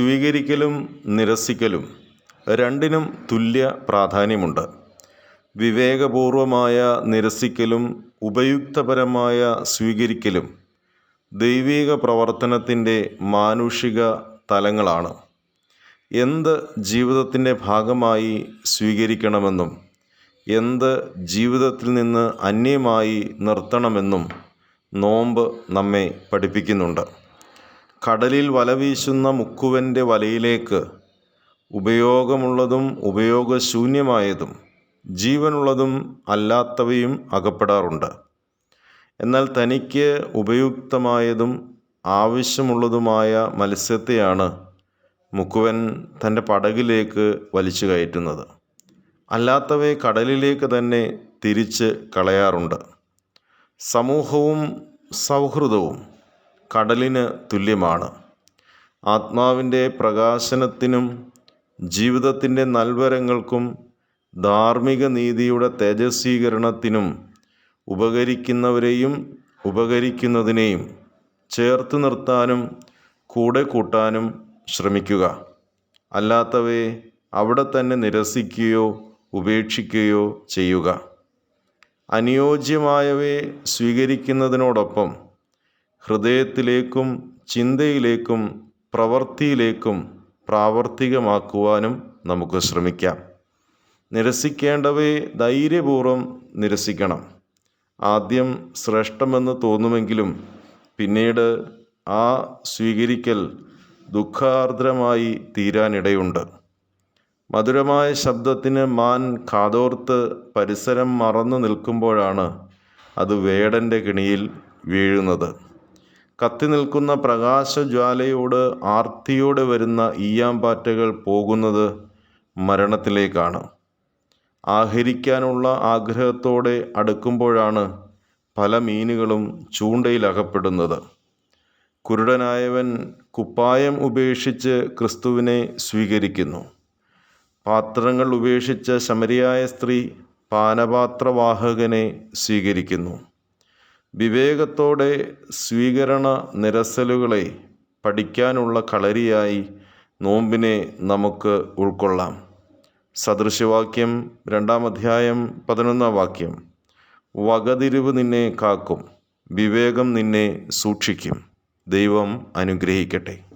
സ്വീകരിക്കലും നിരസിക്കലും രണ്ടിനും തുല്യ പ്രാധാന്യമുണ്ട്. വിവേകപൂർവമായ നിരസിക്കലും ഉപയുക്തപരമായ സ്വീകരിക്കലും ദൈവിക പ്രവർത്തനത്തിന്റെ മാനുഷിക തലങ്ങളാണ്. എന്ത് ജീവിതത്തിന്റെ ഭാഗമായി സ്വീകരിക്കണമെന്നും എന്ത് ജീവിതത്തിൽ നിന്ന് അന്യമായി നിർത്തണമെന്നും നോമ്പ് നമ്മെ പഠിപ്പിക്കുന്നുണ്ട്. കടലിൽ വല വീശുന്ന മുക്കുവന്റെ വലയിലേക്ക് ഉപയോഗമുള്ളതും ഉപയോഗശൂന്യമായതും ജീവനുള്ളതും അല്ലാത്തവയും അകപ്പെടാറുണ്ട്. എന്നാൽ തനിക്ക് ഉപയുക്തമായതും ആവശ്യമുള്ളതുമായ മത്സ്യത്തെയാണ് മുക്കുവൻ തന്റെ പടകിലേക്ക് വലിച്ചു കയറ്റുന്നത്. അല്ലാത്തവയെ കടലിലേക്ക് തന്നെ തിരിച്ച് കളയാറുണ്ട്. സമൂഹവും സൗഹൃദവും കടലിന് തുല്യമാണ്. ആത്മാവിന്റെ പ്രകാശനത്തിനും ജീവിതത്തിന്റെ നൽവരങ്ങൾക്കും ധാർമ്മിക നീതിയുടെ തേജസ്വീകരണത്തിനും ഉപകരിക്കുന്നവരെയും ഉപകരിക്കുന്നതിനെയും ചേർത്ത് നിർത്താനും കൂടെ കൂട്ടാനും ശ്രമിക്കുക. അല്ലാത്തവയെ അവിടെ തന്നെ നിരസിക്കുകയോ ഉപേക്ഷിക്കുകയോ ചെയ്യുക. അനുയോജ്യമായവയെ സ്വീകരിക്കുന്നതിനോടൊപ്പം ഹൃദയത്തിലേക്കും ചിന്തയിലേക്കും പ്രവൃത്തിയിലേക്കും പ്രാവർത്തികമാക്കുവാനും നമുക്ക് ശ്രമിക്കാം. നിരസിക്കേണ്ടവയെ ധൈര്യപൂർവം നിരസിക്കണം. ആദ്യം ശ്രേഷ്ഠമെന്ന് തോന്നുമെങ്കിലും പിന്നീട് ആ സ്വീകരിക്കൽ ദുഃഖാർദ്രമായി തീരാനിടയുണ്ട്. മധുരമായ ശബ്ദത്തിന് മാൻ കാതോർത്ത് പരിസരം മറന്നു നിൽക്കുമ്പോഴാണ് അത് വേടന്റെ കിണിയിൽ വീഴുന്നത്. കത്തി നിൽക്കുന്ന പ്രകാശജ്വാലയോട് ആർത്തിയോടെ വരുന്ന ഈയാമ്പാറ്റകൾ പോകുന്നത് മരണത്തിലേക്കാണ്. ആഹരിക്കാനുള്ള ആഗ്രഹത്തോടെ അടുക്കുമ്പോഴാണ് പല മീനുകളും ചൂണ്ടയിലകപ്പെടുന്നത്. കുരുടനായവൻ കുപ്പായം ഉപേക്ഷിച്ച് ക്രിസ്തുവിനെ സ്വീകരിക്കുന്നു. പാത്രങ്ങൾ ഉപേക്ഷിച്ച ശമരിയായ സ്ത്രീ പാനപാത്രവാഹകനെ സ്വീകരിക്കുന്നു. വിവേകത്തോടെ സ്വീകരണ നിരസലുകളെ പഠിക്കാനുള്ള കളരിയായി നോമ്പിനെ നമുക്ക് ഉൾക്കൊള്ളാം. സദൃശവാക്യം രണ്ടാം അധ്യായം പതിനൊന്നാം വാക്യം. വകതിരിവ് നിന്നെ കാക്കും വിവേകം നിന്നെ സൂക്ഷിക്കും. ദൈവം അനുഗ്രഹിക്കട്ടെ.